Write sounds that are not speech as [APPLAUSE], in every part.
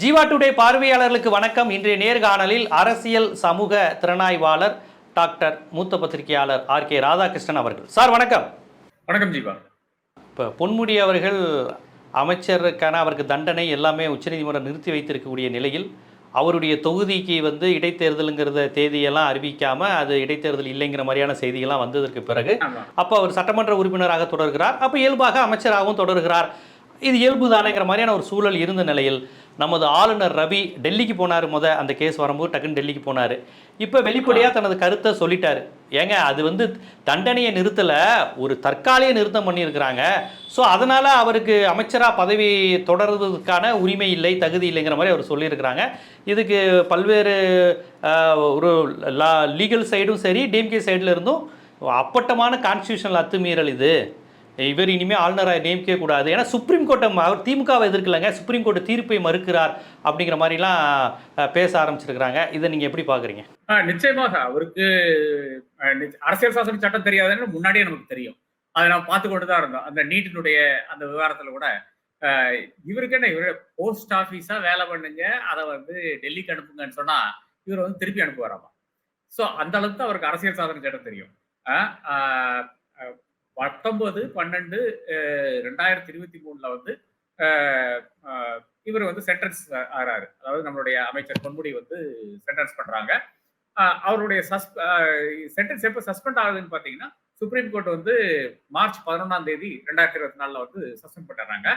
Jeeva today பார்வையாளர்களுக்கு வணக்கம். இன்றைய நேர்காணலில் அரசியல் சமூக திறனாய்வாளர் டாக்டர் மூத்த பத்திரிகையாளர் ஆர் கே ராதாகிருஷ்ணன் அவர்கள். சார் வணக்கம். வணக்கம் ஜீவா. இப்போ பொன்முடி அவர்கள் அமைச்சருக்கான அவருக்கு தண்டனை எல்லாமே உச்சநீதிமன்றம் நிறுத்தி வைத்திருக்கக்கூடிய நிலையில் அவருடைய தொகுதிக்கு வந்து இடைத்தேர்தலுங்கிறத தேதியெல்லாம் அறிவிக்காம அது இடைத்தேர்தல் இல்லைங்கிற மாதிரியான செய்திகள்லாம் வந்ததற்கு பிறகு அப்போ அவர் சட்டமன்ற உறுப்பினராக தொடர்கிறார். அப்போ இயல்பாக அமைச்சராகவும் தொடர்கிறார். இது இயல்பு தானேங்கிற மாதிரியான ஒரு சூழல் இருந்த நிலையில் நமது ஆளுநர் ரவி டெல்லிக்கு போனார் முத அந்த கேஸ் வரும்போது டக்குன்னு டெல்லிக்கு போனார். இப்போ வெளிப்படையாக தனது கருத்தை சொல்லிட்டாரு. ஏங்க அது வந்து தண்டனையை நிறுத்தலை ஒரு தற்காலிக நிறுத்தம் பண்ணியிருக்கிறாங்க. ஸோ அதனால் அவருக்கு அமைச்சராக பதவி தொடர்வதற்கான உரிமை இல்லை தகுதி இல்லைங்கிற மாதிரி அவர் சொல்லியிருக்கிறாங்க. இதுக்கு பல்வேறு ஒரு லா லீகல் சைடும் சரி டிஎம்கே சைடில் இருந்தும் அப்பட்டமான கான்ஸ்டியூஷனல் அத்துமீறல் இது. இவர் இனிமேல் ஆளுநராக நியமிக்க கூடாது ஏன்னா சுப்ரீம் கோர்ட்டை அவர் திமுகவை எதிர்க்கலைங்க. சுப்ரீம் கோர்ட் தீர்ப்பை மறுக்கிறார் அப்படிங்கிற மாதிரிலாம் பேச ஆரம்பிச்சிருக்கிறாங்க. இதை நீங்கள் எப்படி பார்க்குறீங்க? நிச்சயமாக. அவருக்கு அரசியல் சாசன சட்டம் தெரியாதுன்னு முன்னாடியே நமக்கு தெரியும். அதை நாம் பார்த்து கொண்டு தான் இருந்தோம். அந்த நீட்டினுடைய அந்த விவகாரத்தில் கூட. இவருக்கு என்ன இவரு போஸ்ட் ஆஃபீஸாக வேலை பண்ணுங்க அதை வந்து டெல்லிக்கு அனுப்புங்கன்னு சொன்னா இவர் வந்து திருப்பி அனுப்புவாராமா? ஸோ அந்த அளவுக்கு அவருக்கு அரசியல் சாதனை சட்டம் தெரியும். பத்தொன்பது பன்னெண்டு ரெண்டாயிரத்தி இருபத்தி மூணுல வந்து இவர் வந்து சென்டென்ஸ் ஆறாரு. அதாவது நம்மளுடைய அமைச்சர் பொன்முடி வந்து சென்டென்ஸ் பண்றாங்க. அவருடைய அவருடைய சென்டென்ஸ் எப்போ சஸ்பெண்ட் ஆகுதுன்னு பார்த்தீங்கன்னா சுப்ரீம் கோர்ட் வந்து மார்ச் பதினொன்றாம் தேதி ரெண்டாயிரத்தி இருபத்தி நாலுல வந்து சஸ்பெண்ட் பண்ணுறாங்க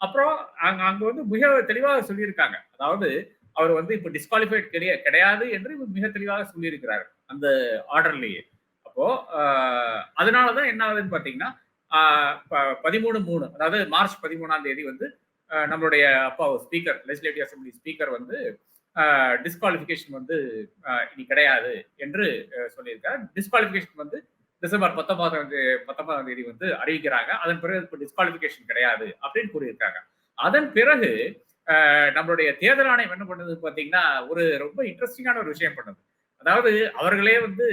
அப்புறம் அங்க அங்க வந்து மிக தெளிவாக சொல்லியிருக்காங்க. அதாவது அவர் வந்து இப்போ டிஸ்குவாலிஃபைட் கிடையாது கிடையாது என்று இவர் மிக தெளிவாக சொல்லியிருக்கிறார். அந்த ஆர்டர்லேயே அப்போ அதனால அதனாலதான் என்ன ஆகுதுன்னு பார்த்தீங்கன்னா ப- பதிமூணு மூணு அதாவது மார்ச் பதிமூணாம் தேதி வந்து நம்மளுடைய அப்பா ஸ்பீக்கர் லெஜிஸ்லேட்டிவ் அசம்பிளி ஸ்பீக்கர் வந்து டிஸ்குவாலிஃபிகேஷன் வந்து இனி கிடையாது என்று சொல்லியிருக்காரு. டிஸ்குவாலிஃபிகேஷன் வந்து டிசம்பர் பத்தொன்பதாம் தேதி பத்தொன்பதாம் தேதி வந்து அறிவிக்கிறாங்க. அதன் பிறகு இப்போ டிஸ்குவாலிஃபிகேஷன் கிடையாது அப்படின்னு கூறியிருக்காங்க. அதன் பிறகு நம்மளுடைய தேர்தல் ஆணையம் என்ன பண்ணுது பார்த்தீங்கன்னா ஒரு ரொம்ப இன்ட்ரெஸ்டிங்கான ஒரு விஷயம் பண்ணுது. அதாவது அவர்களே வந்து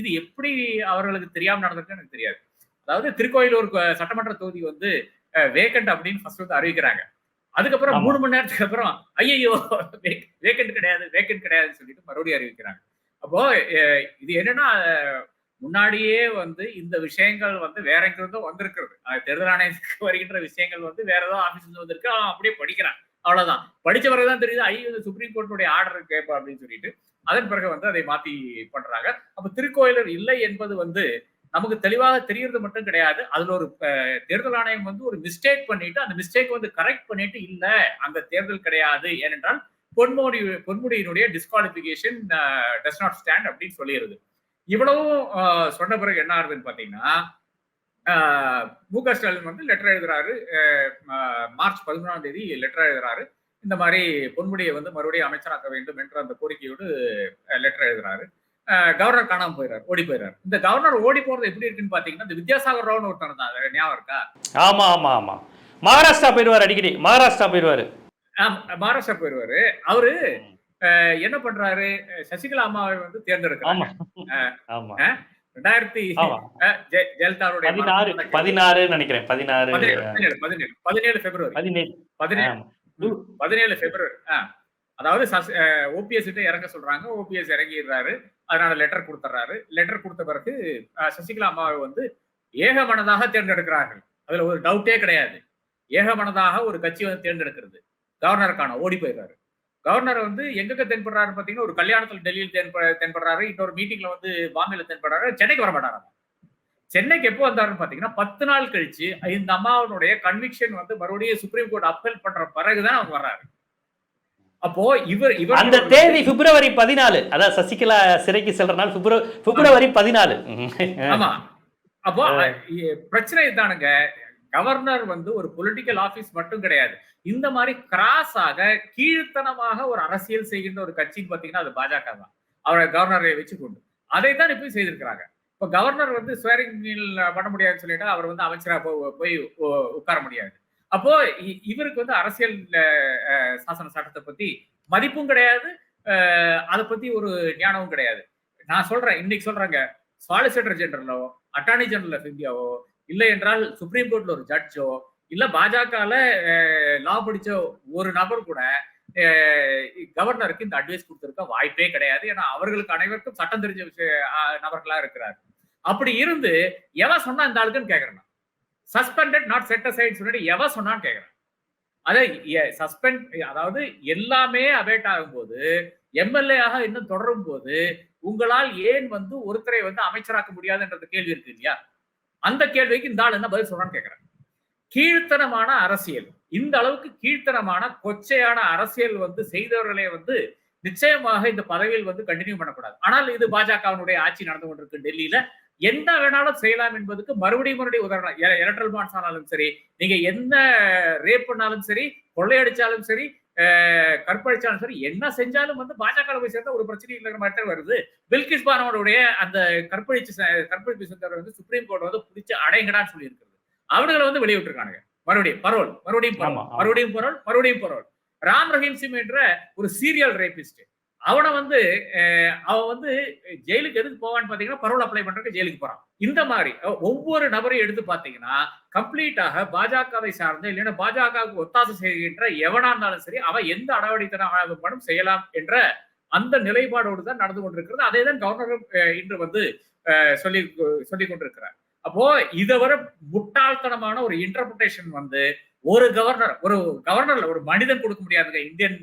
இது எப்படி அவர்களுக்கு தெரியாம நடந்திருக்கு எனக்கு தெரியாது. அதாவது திருக்கோயிலூர் சட்டமன்ற தொகுதி வந்து வேக்கண்ட் அப்படின்னு ஃபர்ஸ்ட் வந்து அறிவிக்கிறாங்க. அதுக்கப்புறம். மூணு மணி நேரத்துக்கு அப்புறம் ஐயோ வேக்கண்ட் கிடையாது வேக்கண்ட் கிடையாதுன்னு சொல்லிட்டு மறுபடியும் அறிவிக்கிறாங்க. அப்போ இது என்னன்னா முன்னாடியே வந்து இந்த விஷயங்கள் வந்து வேற எங்கிருந்தோ வந்திருக்கிறது. தேர்தல் ஆணையத்துக்கு வருகின்ற விஷயங்கள் வந்து வேற ஏதோ ஆபீஸ்ல வந்திருக்கு அவன் அப்படியே படிக்கிறான். அவ்வளவுதான். படிச்ச பிறகுதான் தெரியுது ஐயோ இந்த சுப்ரீம் கோர்ட்டுடைய ஆர்டர் கேட்பா அப்படின்னு சொல்லிட்டு அதன் பிறகு வந்து அதை மாத்தி பண்றாங்க. அப்ப திருக்கோயிலர் இல்லை என்பது வந்து நமக்கு தெளிவாக தெரியறது மட்டும் கிடையாது. அதுல ஒரு தேர்தல் ஆணையம் வந்து ஒரு மிஸ்டேக் பண்ணிட்டு அந்த மிஸ்டேக் வந்து கரெக்ட் பண்ணிட்டு இல்ல அந்த தேர்தல் கிடையாது. ஏனென்றால் பொன்முடி பொன்முடியினுடைய டிஸ்குவாலிபிகேஷன் டஸ் நாட் ஸ்டாண்ட் அப்படின்னு சொல்லிடுது இவ்வளவும் சொன்ன பிறகு என்ன ஆகுதுன்னு பாத்தீங்கன்னா மு க ஸ்டாலின் வந்து லெட்டர் எழுதுறாரு. மார்ச் பதிமூணாம் தேதி லெட்டர் எழுதுறாரு. இந்த மாதிரி பொன்முடியை வந்து மறுபடியும் அமைச்சராக்க வேண்டும் என்ற அந்த கோரிக்கையோடு லெட்டர் எழுதுறாரு. கவர்னர் காணாம போயிடுறாரு ஓடி போயிடுறாரு இந்த கவர்னர் ஓடி போறது எப்படி இருக்குன்னு பாத்தீங்கன்னா இந்த வித்யாசாகர் ராவ்னு ஒருத்தர் தான் ஞாபகம் இருக்கா? ஆமாம் ஆமாம் ஆமாம் மகாராஷ்டிரா போயிடுவார் அடிக்கடி. மகாராஷ்டிரா போயிடுவார். ஆம், மகாராஷ்டிரா போயிடுவாரு. அவரு என்ன பண்றாரு? சசிகலா அம்மாவை வந்து தேர்ந்தெடுக்கிறாங்க ரெண்டாயிரத்தி ஜெயலலிதாவுடைய பதினாறு நினைக்கிறேன். பதினாறு. பதினேழு பதினேழு பதினேழு. பிப்ரவரி. பதினேழு. பதினேழு பிப்ரவரி. அதாவது ஓபிஎஸ் கிட்ட இறங்க சொல்றாங்க. ஓபிஎஸ் இறங்கிடுறாரு. அதனால லெட்டர் கொடுத்துறாரு லெட்டர் கொடுத்த பிறகு சசிகலா அம்மாவை வந்து ஏகமனதாக தேர்ந்தெடுக்கிறார்கள். அதுல ஒரு டவுட்டே கிடையாது. ஏகமனதாக ஒரு கட்சி வந்து தேர்ந்தெடுக்கிறது. கவர்னருக்கான ஓடி போயிடுறாரு. கவர்னர் வந்து எங்க தென்படுறாரு பாத்தீங்கன்னா ஒரு கல்யாணத்துல டெல்லியில் தென்ப தென்படுறாரு. இன்னொரு மீட்டிங்ல வந்து பாம்பேல தென்படுறாரு. சென்னைக்கு வர மாட்டாரு சென்னைக்கு எப்போ வந்தாருன்னு பாத்தீங்கன்னா பத்து நாள் கழிச்சு இந்த அம்மாவனுடைய கன்விக்ஷன் வந்து மறுபடியும் சுப்ரீம் கோர்ட் அப்பீல் பண்ற பிறகுதான் அவங்க வர்றாரு. அப்போ இவர் இவர் அந்த தேதி பிப்ரவரி பதினாலு. அதான் சசிகலா சிறைக்கு செல்ற நாள் பிப்ரவரி பிப்ரவரி பதினாலு. ஆமா. அப்போ பிரச்சனை இதுதானுங்க கவர்னர் வந்து ஒரு பொலிட்டிக்கல் ஆபீஸ் மட்டும் கிடையாது. இந்த மாதிரி கிராஸாக கீழ்த்தனமாக ஒரு அரசியல் செய்கின்ற ஒரு கட்சின்னு பாத்தீங்கன்னா அது பாஜக தான். அவரை கவர்னரை வச்சு கொண்டு. அதை தான் இப்போ செய்திருக்கிறாங்க. இப்ப கவர்னர் வந்து ஸ்வேரிங் பண்ண முடியாதுன்னு சொல்லிட்டு அவர் வந்து அமைச்சரா போ- போய் உட்கார முடியாது. அப்போ இ- இவருக்கு வந்து அரசியல் சாசன சட்டத்தை பத்தி மதிப்பும் கிடையாது. அதை பத்தி ஒரு ஞானமும் கிடையாது. நான் சொல்றேன் இன்னைக்கு சொல்றேங்க. சாலிசிட்டர் ஜெனரலோ அட்டார்னி ஜெனரல் ஆஃப் இந்தியாவோ இல்லை என்றால் சுப்ரீம் கோர்ட்ல ஒரு ஜட்ஜோ இல்ல பாஜகல லா படிச்ச ஒரு நபர் கூட கவர்னருக்கு இந்த அட்வைஸ் கொடுத்திருக்க வாய்ப்பே கிடையாது. ஏன்னா அவர்களுக்கு அனைவருக்கும் சட்டம் தெரிஞ்ச விஷய நபர்களா இருக்கிறார். அப்படி இருந்து எவன் சொன்னா இந்த ஆளுக்குன்னு கேக்குறேன்? சஸ்பெண்டட் நாட் செட் அசைட் சொல்லிட்டு எவன் சொன்னான்னு கேக்குறேன். அதை சஸ்பெண்ட் அதாவது எல்லாமே அபேட் ஆகும்போது எம்எல்ஏ ஆக இன்னும் தொடரும் போது உங்களால் ஏன் வந்து ஒருத்தரை வந்து அமைச்சராக்க முடியாதுன்றது கேள்வி இருக்கு இல்லையா? அந்த கேள்விக்கு இந்த ஆள் என்ன பதில் சொல்றான்னு கேட்கிறேன் கீழ்த்தனமான அரசியல். இந்த அளவுக்கு கீழ்த்தனமான கொச்சையான அரசியல் வந்து செய்தவர்களே வந்து நிச்சயமாக இந்த பதவியில் வந்து கண்டினியூ பண்ணக்கூடாது. ஆனால் இது பாஜகவினுடைய ஆட்சி நடந்து கொண்டிருக்கு டெல்லியில. என்ன வேணாலும் செய்யலாம் என்பதுக்கு மறுபடியும் மறுபடியும் உதாரணம். எலக்ட்ரல் பாண்ட்ஸ் ஆனாலும் சரி நீங்க என்ன ரேப் பண்ணாலும் சரி கொள்ளையடிச்சாலும் சரி கற்பழிச்சாலும் சரி என்ன செஞ்சாலும் வந்து பாஜக போய் சேர்ந்தா ஒரு பிரச்சனை இல்லைங்கிற மாதிரி வருது. பில்கிஸ் பானோடைய அந்த கற்பழிச்சு கற்பழிப்பு செஞ்சவர் வந்து சுப்ரீம் கோர்ட் வந்து பிடிச்சு அடைங்கடான்னு சொல்லி இருக்குது அவர்களை வந்து வெளியே விட்டுருக்கானுங்க மறுபடியும் பரோல் மறுபடியும் பரோல். மறுபடியும் பரோல் மறுபடியும் பரோல். ராம் ரஹீம் சிங் என்ற ஒரு சீரியல் ரேபிஸ்ட் அவனை வந்து அவன் வந்து ஜெயிலுக்கு எதுக்கு போவான்னு பாத்தீங்கன்னா பரோல் அப்ளை பண்றதுக்கு ஜெயிலுக்கு போறான். இந்த மாதிரி ஒவ்வொரு நபரையும் எடுத்து பாத்தீங்கன்னா கம்ப்ளீட்டாக பாஜகவை சார்ந்த இல்லைன்னா பாஜகவுக்கு ஒத்தாசை செய்கின்ற எவனா இருந்தாலும் சரி அவன் எந்த அடாவடித்தனம் செய்யலாம் என்ற அந்த நிலைப்பாடோடு தான் நடந்து கொண்டிருக்கிறது. அதே தான் கவர்னரும் இன்று வந்து சொல்லி சொல்லி கொண்டிருக்கிறார். அப்போ இதை வர முட்டாள்தனமான ஒரு இன்டர்பிரேஷன் வந்து ஒரு கவர்னர் ஒரு கவர்னர்ல ஒரு மனிதன் கொடுக்க முடியாதுங்க. இந்தியன்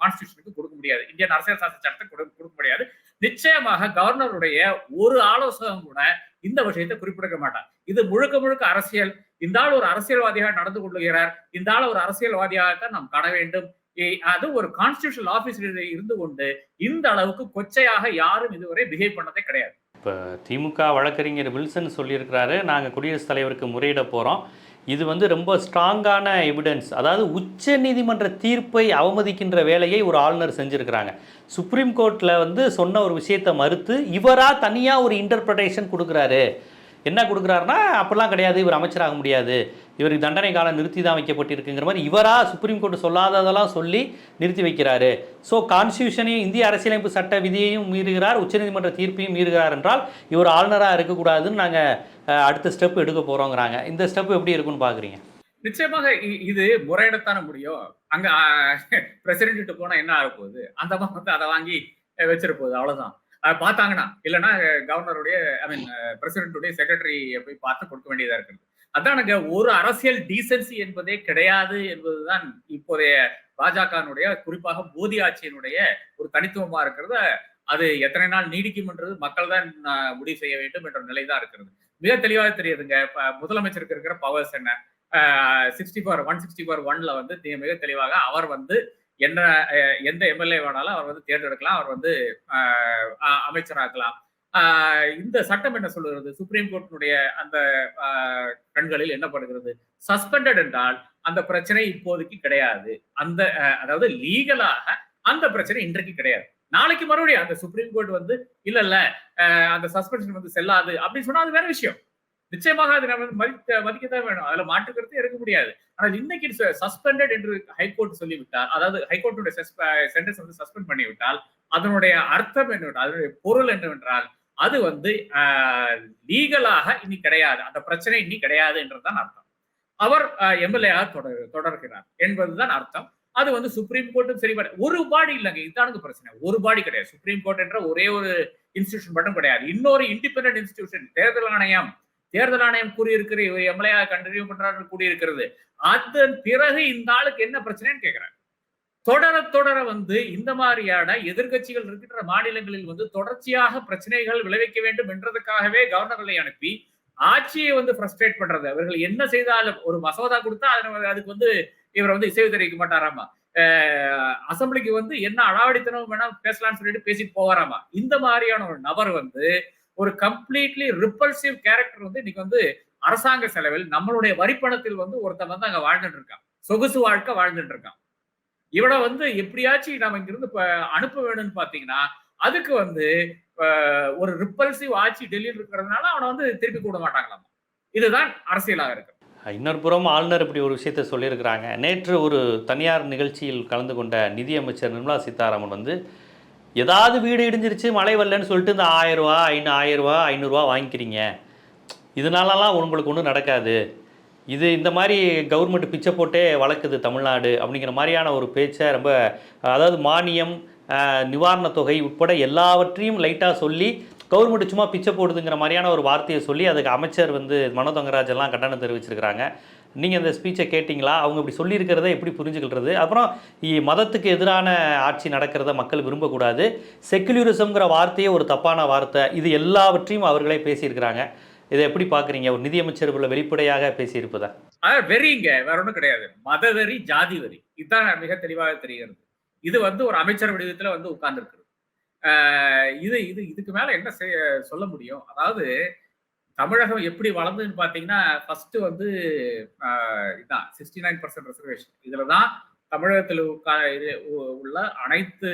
கான்ஸ்டியூஷனுக்கு கொடுக்க முடியாது. இந்தியன் அரசியல் சாசன சட்டத்தை கொடுக்க முடியாது. நிச்சயமாக கவர்னருடைய ஒரு ஆலோசகம் கூட இந்த விஷயத்தை குறிப்பிட மாட்டார். இது முழுக்க முழுக்க அரசியல். இந்த ஆள் ஒரு அரசியல்வாதியாக நடந்து கொள்ளுகிறார். இந்த ஆள் ஒரு அரசியல்வாதியாகத்தான் நாம் காண வேண்டும். அது ஒரு கான்ஸ்டியூஷனல் ஆபீஸர் இருந்து கொண்டு இந்த அளவுக்கு கொச்சையாக யாரும் இதுவரை பிஹேவ் பண்ணதே கிடையாது. இப்போ திமுக வழக்கறிஞர் வில்சன் சொல்லியிருக்கிறாரு நாங்கள் குடியரசுத் தலைவருக்கு முறையிட போகிறோம் இது வந்து ரொம்ப ஸ்ட்ராங்கான எவிடன்ஸ் அதாவது உச்ச நீதிமன்ற தீர்ப்பை அவமதிக்கின்ற வேலையை ஒரு ஆளுநர் செஞ்சுருக்கிறாங்க. சுப்ரீம் கோர்ட்டில் வந்து சொன்ன ஒரு விஷயத்தை மறுத்து இவராக தனியாக ஒரு இன்டர்பிரட்டேஷன் கொடுக்குறாரு. என்ன கொடுக்குறாருன்னா அப்படிலாம் கிடையாது இவர் அமைச்சராக முடியாது. இவருக்கு தண்டனை காலம் நிறுத்தி தான் வைக்கப்பட்டிருக்குங்கிற மாதிரி இவராக சுப்ரீம் கோர்ட் சொல்லாததெல்லாம் சொல்லி நிறுத்தி வைக்கிறாரு. ஸோ கான்ஸ்டியூஷனையும் இந்திய அரசியலமைப்பு சட்ட விதியையும் மீறுகிறார் உச்சநீதிமன்ற தீர்ப்பையும் மீறுகிறார் என்றால் இவர் ஆளுநராக இருக்கக்கூடாதுன்னு நாங்கள் அடுத்த ஸ்டெப் எடுக்க போகிறோங்கிறாங்க இந்த ஸ்டெப் எப்படி இருக்குன்னு பார்க்குறீங்க நிச்சயமாக இ- இது முறையிடத்தான முடியும் அங்க பிரசிடென்ட் [LAUGHS] போனா என்ன ஆக போகுது அந்த அம்மா வந்து அதை வாங்கி அஹ், வச்சிட அவ்வளவுதான். பார்த்தாங்கன்னா இல்லைன்னா கவர்னருடைய ஐ மீன் பிரசிடென்ட்டுடைய செக்ரட்டரி போய் பார்த்து கொடுக்க வேண்டியதா இருக்குது. அதானுங்க ஒரு அரசியல் டீசன்சி என்பதே கிடையாது என்பதுதான் இப்போதைய பாஜகனுடைய குறிப்பாக மோதி ஆட்சியினுடைய ஒரு தனித்துவமா இருக்கிறது அது எத்தனை நாள் நீடிக்கும் என்றது மக்கள் தான் முடிவு செய்ய வேண்டும் என்ற நிலை தான் இருக்கிறது. மிக தெளிவாக தெரியுதுங்க முதலமைச்சருக்கு இருக்கிற பவர்ஸ் என்ன? Sixty four one sixty four ஒன்ல வந்து மிக தெளிவாக அவர் வந்து என்ன எந்த எம்எல்ஏ வேணாலும் அவர் வந்து தேர்ந்தெடுக்கலாம் அவர் வந்து அ- அமைச்சராக்கலாம் இந்த சட்டம் என்ன சொல்லுகிறது? சுப்ரீம் கோர்ட்டினுடைய அந்த கண்களில் என்ன படுகிறது? சஸ்பெண்டட் என்றால் அந்த பிரச்சனை இப்போதைக்கு கிடையாது. அந்த அதாவது லீகலாக அந்த பிரச்சனை இன்றைக்கு கிடையாது. நாளைக்கு மறுபடியும் அந்த சுப்ரீம் கோர்ட் வந்து இல்ல இல்ல அந்த சஸ்பென்ஷன் வந்து செல்லாது. அப்படின்னு சொன்னா அது வேற விஷயம். நிச்சயமாக அது நம்ம மதிக்க மதிக்கத்தான் வேணும். அதுல மாற்றுக்கிறது எடுக்க முடியாது. ஆனால் இன்னைக்கு சஸ்பெண்டட் என்று ஹைகோர்ட் சொல்லிவிட்டால் அதாவது ஹைகோர்ட்டுடைய சென்டென்ஸ் வந்து சஸ்பெண்ட் பண்ணிவிட்டால் அதனுடைய அர்த்தம் என்னவென்றால் அதனுடைய பொருள் என்னவென்றால் அது வந்து லீகலாக இனி கிடையாது. அந்த பிரச்சனை இனி கிடையாது என்றுதான் அர்த்தம். அவர் எம்எல்ஏ தொடர் தொடர்கிறார் என்பதுதான் அர்த்தம். அது வந்து சுப்ரீம் கோர்ட்டும் சரி ஒரு பாடி இல்லைங்க. இதுதானுங்க பிரச்சனை. ஒரு பாடி கிடையாது. சுப்ரீம் கோர்ட் என்ற ஒரே ஒரு இன்ஸ்டிடியூஷன் மட்டும் கிடையாது. இன்னொரு இண்டிபெண்டன்ட் இன்ஸ்டிடியூஷன் தேர்தல் ஆணையம். தேர்தல் ஆணையம் கூறியிருக்கிற இவர் எம்எல்ஏ கண்டினியூ பண்றாரு கூடியிருக்கிறது அதன் பிறகு இந்த ஆளுக்கு என்ன பிரச்சனைன்னு கேக்குறேன் தொடர தொடர வந்து இந்த மாதிரியான எதிர்க்கட்சிகள் இருக்கின்ற மாநிலங்களில் வந்து தொடர்ச்சியாக பிரச்சனைகள் விளைவிக்க வேண்டும் என்றதுக்காகவே கவர்னர்களை அனுப்பி ஆட்சியை வந்து ஃப்ரஸ்ட்ரேட் பண்றது. அவர்கள் என்ன செய்தாலும் ஒரு மசோதா கொடுத்தா அது- அதுக்கு வந்து இவர் வந்து இசைவு தெரிவிக்க மாட்டாராமா? அசம்பிளிக்கு வந்து என்ன அடாவடித்தனம் வேணா பேசலாம்னு சொல்லிட்டு பேசிட்டு போவாராமா? இந்த மாதிரியான ஒரு நபர் வந்து ஒரு கம்ப்ளீட்லி ரிப்பல்சிவ் கேரக்டர் வந்து இன்னைக்கு வந்து அரசாங்க செலவில் நம்மளுடைய வரிப்பணத்தில் வந்து ஒருத்தன் வந்து அங்க வாழ்ந்துட்டு இருக்கான். சொகுசு வாழ்க்கை வாழ்ந்துட்டு இருக்கான். இவனை வந்து எப்படியாச்சும் நம்ம இங்கிருந்து அனுப்ப வேணும்னு பாத்தீங்கன்னா அதுக்கு வந்து ஒரு ரிப்பல்சிவ் ஆட்சி டெல்லியில் இருக்கிறதுனால அவனை வந்து திருப்பி கூட மாட்டாங்களாம். இதுதான் அரசியலாக இருக்கு. இன்னொரு புறம் ஆளுநர் இப்படி ஒரு விஷயத்தை சொல்லியிருக்கிறாங்க. நேற்று ஒரு தனியார் நிகழ்ச்சியில் கலந்து கொண்ட நிதியமைச்சர் நிர்மலா சீதாராமன் வந்து ஏதாவது வீடு இடிஞ்சிருச்சு மழை வரலன்னு சொல்லிட்டு இந்த ஆயிரம் ரூபா ஐநூ ஆயிரம் ரூபா ஐநூறுரூவா வாங்கிக்கிறீங்க. இதனாலலாம் உங்களுக்கு ஒன்றும் நடக்காது. இது இந்த மாதிரி கவர்மெண்ட் பிச்சை போட்டே வளர்க்குது தமிழ்நாடு அப்படிங்கிற மாதிரியான ஒரு பேச்சை ரொம்ப அதாவது மானியம் நிவாரணத் தொகை உட்பட எல்லாவற்றையும் லைட்டாக சொல்லி கவர்மெண்ட் சும்மா பிச்சை போடுதுங்கிற மாதிரியான ஒரு வார்த்தையை சொல்லி அதுக்கு அமைச்சர் வந்து மனோ தங்கராஜ் எல்லாம் கண்டனம் தெரிவிச்சிருக்கிறாங்க. நீங்கள் அந்த ஸ்பீச்சை கேட்டிங்களா? அவங்க இப்படி சொல்லியிருக்கிறத எப்படி புரிஞ்சுக்கிறது அப்புறம் மதத்துக்கு எதிரான ஆட்சி நடக்கிறத மக்கள் விரும்பக்கூடாது. செக்குலரிசம்ங்கிற வார்த்தையே ஒரு தப்பான வார்த்தை. இது எல்லாவற்றையும் அவர்களே பேசியிருக்கிறாங்க. இதை எப்படி பார்க்குறீங்க? ஒரு நிதியமைச்சர் உள்ள வெளிப்படையாக பேசியிருப்பதா. அதாவது வெறிங்க. வேற ஒன்றும் கிடையாது. மத வெறி ஜாதி வெறி. இதுதான் மிக தெளிவாக தெரிகிறது. இது வந்து ஒரு அமைச்சர் வடிவத்தில் வந்து உட்கார்ந்துருக்குது இது இது இதுக்கு மேலே என்ன செய்ய- சொல்ல முடியும்? அதாவது தமிழகம் எப்படி வளர்ந்ததுன்னு பார்த்தீங்கன்னா ஃபர்ஸ்ட் வந்து இதுதான் இதான் சிக்ஸ்டி நைன் பர்சன்ட் ரிசர்வேஷன் இதில் தான் தமிழகத்தில் உட்கா- இது உள்ள அனைத்து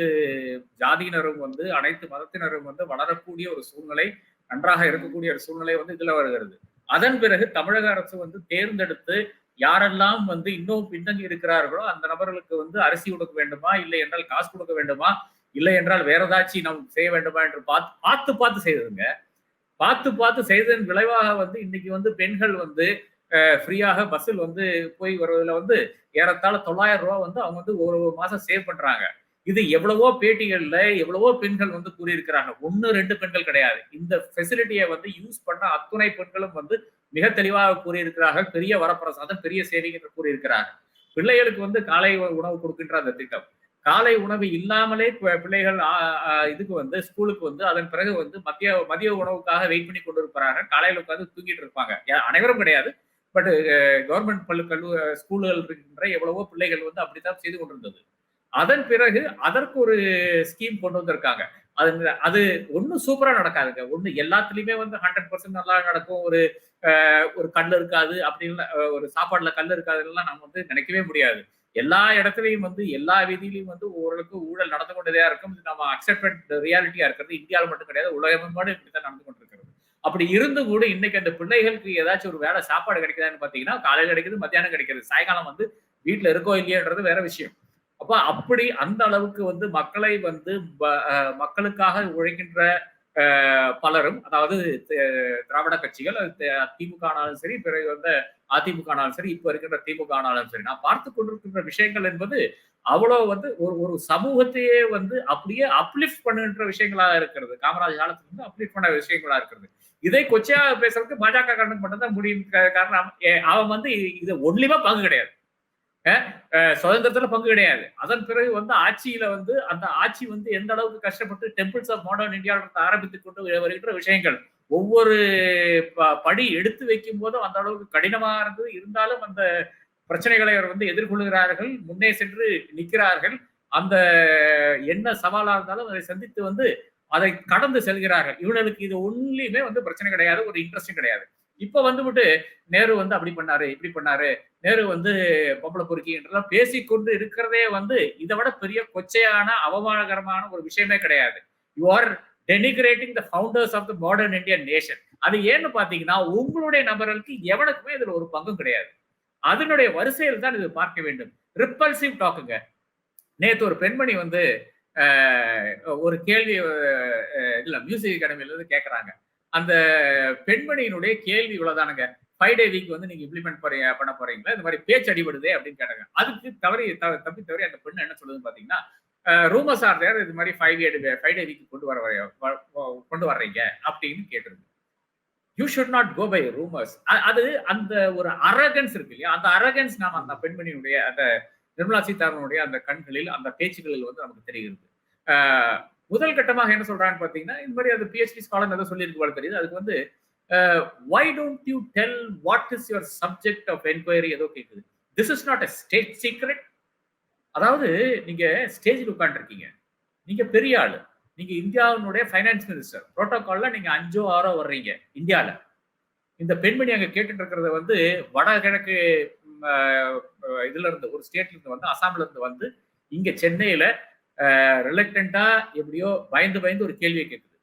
ஜாதியினரும் வந்து அனைத்து மதத்தினரும் வந்து வளரக்கூடிய ஒரு சூழ்நிலை நன்றாக இருக்கக்கூடிய ஒரு சூழ்நிலை வந்து இதில் வருகிறது. அதன் பிறகு தமிழக அரசு வந்து தேர்ந்தெடுத்து யாரெல்லாம் வந்து இன்னும் பின்தங்கி இருக்கிறார்களோ அந்த நபர்களுக்கு வந்து அரிசி கொடுக்க வேண்டுமா? இல்லை என்றால் காசு கொடுக்க வேண்டுமா? இல்லை என்றால் வேற ஏதாச்சும் நாம் செய்ய வேண்டுமா? என்று பார்த்து பார்த்து பார்த்து செய்ததுங்க. பார்த்து பார்த்து செய்ததன் விளைவாக வந்து இன்னைக்கு வந்து பெண்கள் வந்து ஃப்ரீயாக பஸ்ஸில் வந்து போய் வருவதில் வந்து ஏறத்தாழ தொள்ளாயிரம் ரூபா வந்து அவங்க வந்து ஒரு மாசம் சேவ் பண்றாங்க. இது எவ்வளவோ பேட்டிகள்ல எவ்வளவோ பெண்கள் வந்து கூறியிருக்கிறாங்க. ஒன்னு ரெண்டு பெண்கள் கிடையாது. இந்த ஃபெசிலிட்டியை வந்து யூஸ் பண்ண அத்துணை பெண்களும் வந்து மிக தெளிவாக கூறியிருக்கிறார்கள். பெரிய வரப்பிரசாதம் பெரிய சேவிங் என்று கூறியிருக்கிறார்கள். பிள்ளைகளுக்கு வந்து காலை உணவு கொடுக்கின்ற அந்த திட்டம். காலை உணவு இல்லாமலே பிள்ளைகள் இதுக்கு வந்து ஸ்கூலுக்கு வந்து அதன் பிறகு வந்து மதிய மதிய உணவுக்காக வெயிட் பண்ணி கொண்டு காலையில் உட்காந்து தூங்கிட்டு இருப்பாங்க. அனைவரும் கிடையாது. பட் கவர்மெண்ட் பள்ளி கல்லூ ஸ்கூல்கள் இருக்கின்ற எவ்வளவோ பிள்ளைகள் வந்து அப்படித்தான் செய்து கொண்டிருந்தது. அதன் பிறகு அதற்கு ஒரு ஸ்கீம் கொண்டு வந்திருக்காங்க. அது அது ஒன்றும் சூப்பராக நடக்காதுங்க. ஒன்று எல்லாத்துலேயுமே வந்து ஹண்ட்ரட் பர்சன்ட் நல்லா நடக்கும். ஒரு ஒரு கல் இருக்காது. அப்படின்னு ஒரு சாப்பாடுல கல் இருக்காதுலாம் நம்ம வந்து நினைக்கவே முடியாது. எல்லா இடத்துலையும் வந்து எல்லா விதியிலையும் வந்து ஓரளவுக்கு ஊழல் நடந்து கொண்டதே இருக்கும். இது நம்ம அக்செப்டட் ரியாலிட்டியா இருக்கிறது. இந்தியாவில் மட்டும் கிடையாது உலகமெம்பாடு இப்படித்தான் நடந்து கொண்டிருக்கிறது. அப்படி இருந்தும் கூட இன்னைக்கு அந்த பிள்ளைகளுக்கு ஏதாச்சும் ஒரு வேலை சாப்பாடு கிடைக்குதான்னு பாத்தீங்கன்னா காலையில கிடைக்குது மத்தியானம் கிடைக்குது. சாயங்காலம் வந்து வீட்டுல இருக்கோ இல்லையன்றது வேற விஷயம். அப்ப அப்படி அந்த அளவுக்கு வந்து மக்களை வந்து மக்களுக்காக உழைக்கின்ற பலரும் அதாவது திராவிட கட்சிகள் திமுக ஆனாலும் சரி பிறகு வந்த அதிமுக ஆனாலும் சரி இப்ப இருக்கின்ற திமுக ஆனாலும் சரி நான் பார்த்து கொண்டிருக்கின்ற விஷயங்கள் என்பது அவ்வளவு வந்து ஒரு ஒரு சமூகத்தையே வந்து அப்படியே அப்லிஃப்ட் பண்ணுகின்ற விஷயங்களா இருக்கிறது. காமராஜ் காலத்துல இருந்து அப்லிஃப்ட் பண்ண விஷயங்களா இருக்கிறது. இதை கொச்சையா பேசுறதுக்கு பாஜக கண்டனம் பண்ணதான் முடியும். காரணம் அவன் வந்து இது ஒன்லிமா பங்கு கிடையாது. சுதந்திரத்துல பங்கு கிடையாது. அதன் பிறகு வந்து ஆட்சியில வந்து அந்த ஆட்சி வந்து எந்த அளவுக்கு கஷ்டப்பட்டு டெம்பிள்ஸ் ஆஃப் மாடர்ன் இந்தியாவில் ஆரம்பித்துக் கொண்டு வருகின்ற விஷயங்கள். ஒவ்வொரு ப- படி எடுத்து வைக்கும் போதும் அந்த அளவுக்கு கடினமாக இருந்தது. இருந்தாலும் அந்த பிரச்சனைகளை அவர் வந்து எதிர்கொள்கிறார்கள் முன்னே சென்று நிற்கிறார்கள். அந்த என்ன சவாலாக இருந்தாலும் அதை சந்தித்து வந்து அதை கடந்து செல்கிறார்கள். இவர்களுக்கு இது ஒன்லியுமே வந்து பிரச்சனை கிடையாது ஒரு இன்ட்ரெஸ்டும் கிடையாது. இப்ப வந்துவிட்டு நேரு வந்து அப்படி பண்ணாரு இப்படி பண்ணாரு. நேரு வந்து பொம்பளை பொறுக்கி என்றெல்லாம் பேசிக்கொண்டு இருக்கிறதே வந்து இதை விட பெரிய கொச்சையான அவமானகரமான ஒரு விஷயமே கிடையாது. You are denigrating the founders of the modern Indian nation அது ஏன்னு பாத்தீங்கன்னா உங்களுடைய நபர்களுக்கு எவனுக்குமே இதுல ஒரு பங்கும் கிடையாது. அதனுடைய வரிசையில் தான் இது பார்க்க வேண்டும். ரிப்பல்சிவ் டாக்குங்க நேத்து ஒரு பெண்மணி வந்து ஒரு கேள்வி அஹ், இதுல மியூசிக் அகாடமியில இருந்து கேட்கறாங்க அந்த பெண்மணியினுடைய கேள்வி இவ்வளவுதானுங்க. ஃபைவ் டே வீக் வந்து நீங்க இம்ப்ளிமெண்ட் போறீங்க பண்ண போறீங்களா? இந்த மாதிரி பேச்சு அடிபடுதே அப்படின்னு கேட்டாங்க. அதுக்கு தவறி த- தப்பி தவறி அந்த பெண் என்ன சொல்லுதுன்னு பாத்தீங்கன்னா ரூமர்ஸ் ஆர் தேர் இது மாதிரி five day five day week கொண்டு வர வர- கொண்டு வர்றீங்க அப்படின்னு கேட்டிருக்கு you should not go by rumours அது அந்த ஒரு அரகன்ஸ் இருக்கு இல்லையா? அந்த அரகன்ஸ் நாம் அந்த பெண்மணியினுடைய அந்த நிர்மலா சீதாராமனுடைய அந்த கண்களில் அந்த பேச்சுகளில் வந்து நமக்கு தெரிகிறது. முதல் கட்டமாக என்ன சொல்றான்னு பாத்தீங்கன்னா இந்த மாதிரி அது பிஹெச்டி ஸ்காலர் ஏதோ சொல்லியிருக்கு போல தெரியுது. அதுக்கு வந்து why don't you tell what is your subject of enquiry ஏதோ கேட்குது this is not a state secret அதாவது நீங்க ஸ்டேஜில் உட்காந்துருக்கீங்க நீங்க பெரிய ஆளு. நீங்க இந்தியாவினுடைய ஃபைனான்ஸ் மினிஸ்டர் புரோட்டோகால்ல நீங்க அஞ்சோ ஆறோ வர்றீங்க இந்தியால. இந்த பெண்மணி அங்க கேட்டுட்டு இருக்கிறத வந்து வடகிழக்கு இதுல இருந்து ஒரு ஸ்டேட்ல இருந்து வந்து அசாம்ல இருந்து வந்து இங்க சென்னையில ரிலக்டண்டா எப்படியோ பயந்து பயந்து ஒரு கேள்வியை கேட்குது.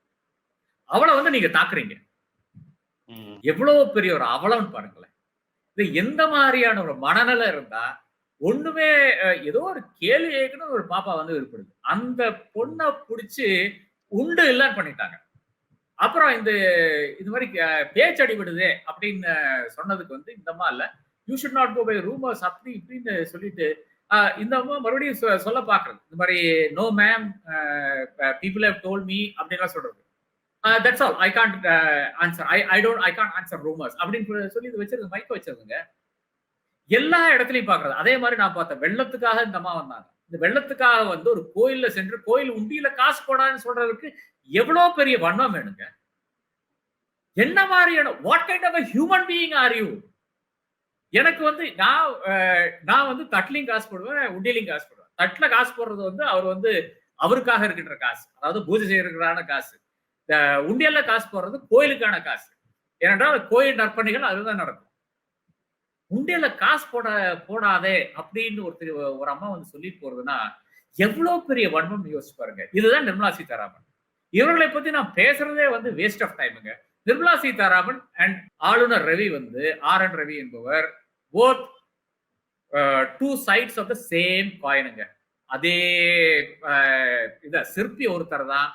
அவளை வந்து நீங்க தாக்குறீங்க. எவ்வளவு பெரிய ஒரு அவலம் பாருங்களேன். இது எந்த மாதிரியான ஒரு மனநிலை இருந்தா ஒண்ணுமே ஏதோ ஒரு கேள்வி கேட்கணும் ஒரு பாப்பா வந்து விருப்படுது அந்த பொண்ணை புடிச்சு உண்டு இல்லைன்னு பண்ணிட்டாங்க. அப்புறம் இந்த இது மாதிரி பேச்சு அடிபடுதே அப்படின்னு சொன்னதுக்கு வந்து இந்த அம்மா இல்ல. You should not go by rumours அப்படி இப்படின்னு சொல்லிட்டு இந்த அம்மா மறுபடியும் சொ- சொல்ல பாக்குறது இந்த மாதிரி no ma'am people have told me அப்படின்லாம் சொல்றது. That's all I can't answer I I don't I can't answer rumours அப்படின்னு சொல்லி இது வச்சிருந்த மைக்க வச்சிருந்துங்க எல்லா இடத்துலயும் பாக்குறது அதே மாதிரி நான் பார்த்தேன். வெள்ளத்துக்காக இந்த அம்மா வந்தாங்க. இந்த வெள்ளத்துக்காக வந்து ஒரு கோயில்ல சென்று கோயில் உண்டியில காசு போடான்னு சொல்றதுக்கு எவ்வளவு பெரிய வண்ணம் வேணுங்க? என்ன மாதிரியான what kind of human being are you எனக்கு வந்து நான் நான் வந்து தட்லையும் காசு போடுவேன் உண்டியிலையும் காசு போடுவேன். தட்டுல காசு போடுறது வந்து அவர் வந்து அவருக்காக இருக்கின்ற காசு. அதாவது பூஜை செய்யறதுக்கான காசு. உண்டியல்ல காசு போடுறது கோயிலுக்கான காசு. ஏனென்றால் கோயில் நற்பணிகள் அதுதான் நடக்கும். உண்டியல்ல காசு போட போடாதே அப்படின்னு ஒருத்தர் ஒரு அம்மா வந்து சொல்லிட்டு போறதுன்னா எவ்வளவு பெரிய வன்மம் யோசிச்சு பாருங்க. இதுதான் நிர்மலா சீதாராமன். இவர்களை பத்தி நான் பேசுறதே வந்து வேஸ்ட் ஆஃப் டைமுங்க நிர்மலா சீதாராமன் அண்ட் ஆளுநர் ரவி வந்து ஆர் என் ரவி என்பவர் both two sides of the same காயினுங்க அதே இத சிற்பி ஒருத்தர் தான்.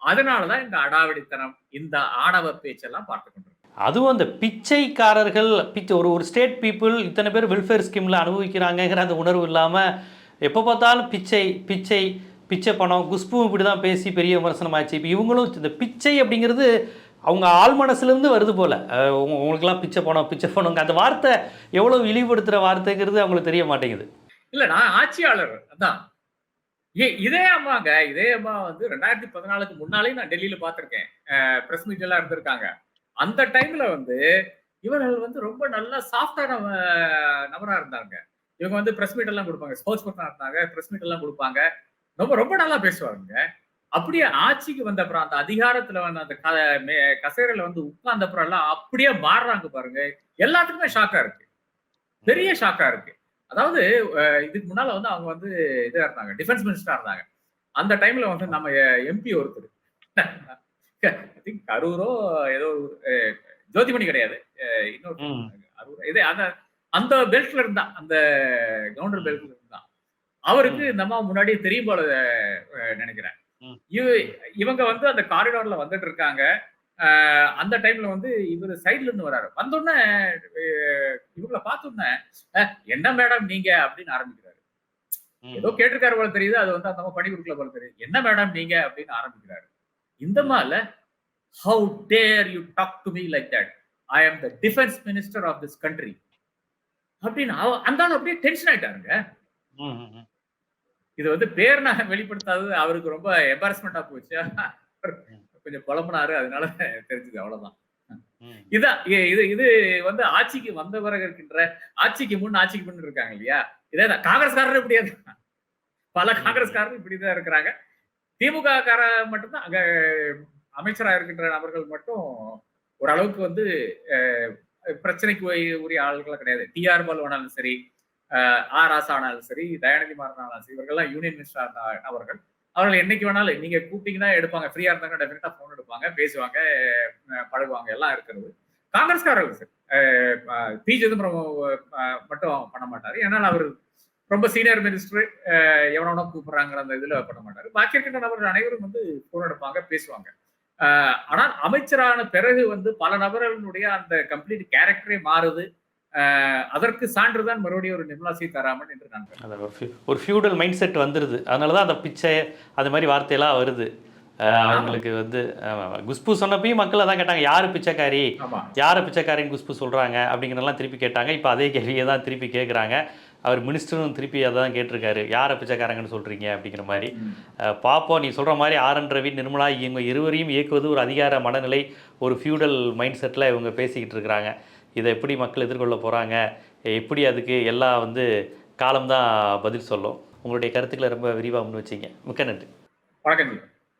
அதனாலதான் இந்த அடாவடித்தனம் இந்த ஆணவ பேச்செல்லாம் பார்த்து கொண்டிருக்கோம். அதுவும் அந்த பிச்சைக்காரர்கள் பிச்சை ஒரு ஒரு ஸ்டேட் பீப்புள் இத்தனை பேர் வெல்ஃபேர் ஸ்கீமில் அனுபவிக்கிறாங்கங்கிற அந்த உணர்வு இல்லாமல் எப்போ பார்த்தாலும் பிச்சை பிச்சை பிச்சை பணம் குஷ்பு இப்படி தான் பேசி பெரிய விமர்சனம் ஆச்சு இப்போ இவங்களும் இந்த பிச்சை அப்படிங்கிறது அவங்க ஆள் மனசுலேருந்து வருது போல். உங்களுக்குலாம் பிச்சை பணம் பிச்சை போனோங்க அந்த வார்த்தை எவ்வளோ இழிவுபடுத்துகிற வார்த்தைங்கிறது அவங்களுக்கு தெரிய மாட்டேங்குது. இல்லை நான் ஆட்சியாளர். அதான். ஏ- இதே அம்மாங்க இதே அம்மா வந்து ரெண்டாயிரத்தி பதினாலுக்கு முன்னாலே நான் டெல்லியில் பார்த்துருக்கேன். ப்ரெஸ் மீட் எல்லாம் இருந்திருக்காங்க. அந்த டைமில் வந்து இவர்கள் வந்து ரொம்ப நல்ல சாஃப்டான நபராக இருந்தாங்க. இவங்க வந்து ப்ரெஸ் மீட் எல்லாம் கொடுப்பாங்க. ஸ்போர்ட்ஸ் பர்சனாக இருந்தாங்க ப்ரெஸ் மீட் எல்லாம் கொடுப்பாங்க. ரொம்ப ரொம்ப நல்லா பேசுவாங்க அப்படியே ஆட்சிக்கு வந்த அப்புறம் அந்த அதிகாரத்துல வந்து அந்த கசேரையில வந்து உட்கார்ந்த அப்புறம் எல்லாம் அப்படியே மாறுறாங்க பாருங்க. எல்லாத்துக்குமே ஷாக்கா இருக்கு. பெரிய ஷாக்கா இருக்கு. அதாவது இதுக்கு முன்னால வந்து அவங்க வந்து இதா இருந்தாங்க டிஃபென்ஸ் மினிஸ்டரா இருந்தாங்க. அந்த டைம்ல வந்து நம்ம எம்பி ஒருத்தர். கரூரோ ஏதோ ஜோதிமணி கிடையாது. இன்னொரு இது அந்த அந்த பெல்ட்ல இருந்தா அந்த கவுண்டர் பெல்ட்ல இருந்தா. அவருக்கு இந்த அம்மா முன்னாடியே தெரியும் போல நினைக்கிறேன். இவங்க வந்து அந்த காரிடார்ல வந்துட்டு இருக்காங்க. அந்த டைம்ல வந்து இவர் சைடுல இருந்து வராரு. வந்தோடனே இவங்கள பார்த்தோன்னே "அஹ், என்ன மேடம் நீங்க? அப்படின்னு ஆரம்பிக்கிறாரு. ஏதோ கேட்டிருக்காரு போல தெரியுது. அது வந்து அந்த பண்ணி கொடுக்கல போல தெரியுது. என்ன மேடம் நீங்க? அப்படின்னு ஆரம்பிக்கிறாரு. இந்த மால how dare you talk to me like that I am the defence minister of this country அப்படின்னு அந்த ஆள் அப்படியே டென்ஷன் ஆயிட்டாருங்க. இது வந்து பேர் நான் வெளிப்படுத்தாதது அவருக்கு ரொம்ப எம்பாரஸ்மெண்டா போச்சு. கொஞ்சம் புலம்புனாரு அதனால தெரிஞ்சது அவ்வளவுதான். இதான் இது இது வந்து ஆட்சிக்கு வந்த பிறகு இருக்கின்ற ஆட்சிக்கு முன் ஆட்சிக்கு முன் இருக்காங்க இல்லையா? இதே தான் காங்கிரஸ்காரர் இப்படியே தான் பல காங்கிரஸ்காரர் இப்படிதான் இருக்கிறாங்க. திமுக கார மட்டும்தான் அங்க அமைச்சரா இருக்கின்ற நபர்கள் மட்டும் ஓரளவுக்கு வந்து பிரச்சனைக்கு உரிய- ஆள்கள் கிடையாது. டிஆர் பாலு ஆனாலும் சரி ஆர் ஆசா ஆனாலும் சரி தயாநிதி மாறனாலும் சரி இவர்கள்லாம் யூனியன் மினிஸ்டர் அவர்கள். அவர்கள் என்னைக்கு வேணாலும் நீங்க கூப்பிட்டீங்கன்னா எடுப்பாங்க. ஃப்ரீயா இருந்தாங்கன்னா டெஃபினட்டா போன் எடுப்பாங்க பேசுவாங்க பழகுவாங்க எல்லாம் இருக்கிறது. காங்கிரஸ்காரர்கள் சார். பி. சிதம்பரம் மட்டும் பண்ண மாட்டாரு. ஏன்னா அவர் ரொம்ப சீனியர் மினிஸ்டர் எவனோ கூப்பிடுறாங்கிற அந்த இதுல பண்ண மாட்டாரு. பாக்கி இருக்கின்ற நபர்கள் அனைவரும் வந்து போன் எடுப்பாங்க பேசுவாங்க. ஆனால் அமைச்சரான பிறகு வந்து பல நபர்களுடைய அந்த கம்ப்ளீட் கேரக்டரே மாறுது. அதற்கு சான்றுதான் மறுபடியும் ஒரு நிர்மலா சீதாராமன் என்று நான் ஒரு ஃபியூடல் மைண்ட் செட் வந்துடுது அதனால தான் அந்த பிச்சை அது மாதிரி வார்த்தையெல்லாம் வருது. அவங்களுக்கு வந்து. குஷ்பு சொன்னப்பையும் மக்கள் அதான் கேட்டாங்க யார் பிச்சைக்காரி? யாரை பிச்சைக்காரின்னு குஷ்பு சொல்கிறாங்க அப்படிங்கிறதெல்லாம் திருப்பி கேட்டாங்க. இப்போ அதே கேள்வியை தான் திருப்பி கேட்குறாங்க அவர் மினிஸ்டரும் திருப்பி அதை தான் கேட்டிருக்காரு. யாரை பிச்சைக்காரங்கன்னு சொல்கிறீங்க அப்படிங்கிற மாதிரி. பார்ப்போம் நீ சொல்கிற மாதிரி ஆர். என். ரவி நிர்மலா இவங்க இருவரையும் இயக்குவது ஒரு அதிகார மனநிலை ஒரு ஃபியூடல் மைண்ட் செட்டில் இவங்க பேசிக்கிட்டு இருக்கிறாங்க. இதை எப்படி மக்கள் எதிர்கொள்ள போகிறாங்க எப்படி அதுக்கு எல்லாம் வந்து காலம்தான் பதில் சொல்லும்? உங்களுடைய கருத்துக்களை ரொம்ப விரிவாக முன் வச்சிங்க. மிக்க நன்றி. வணக்கம்.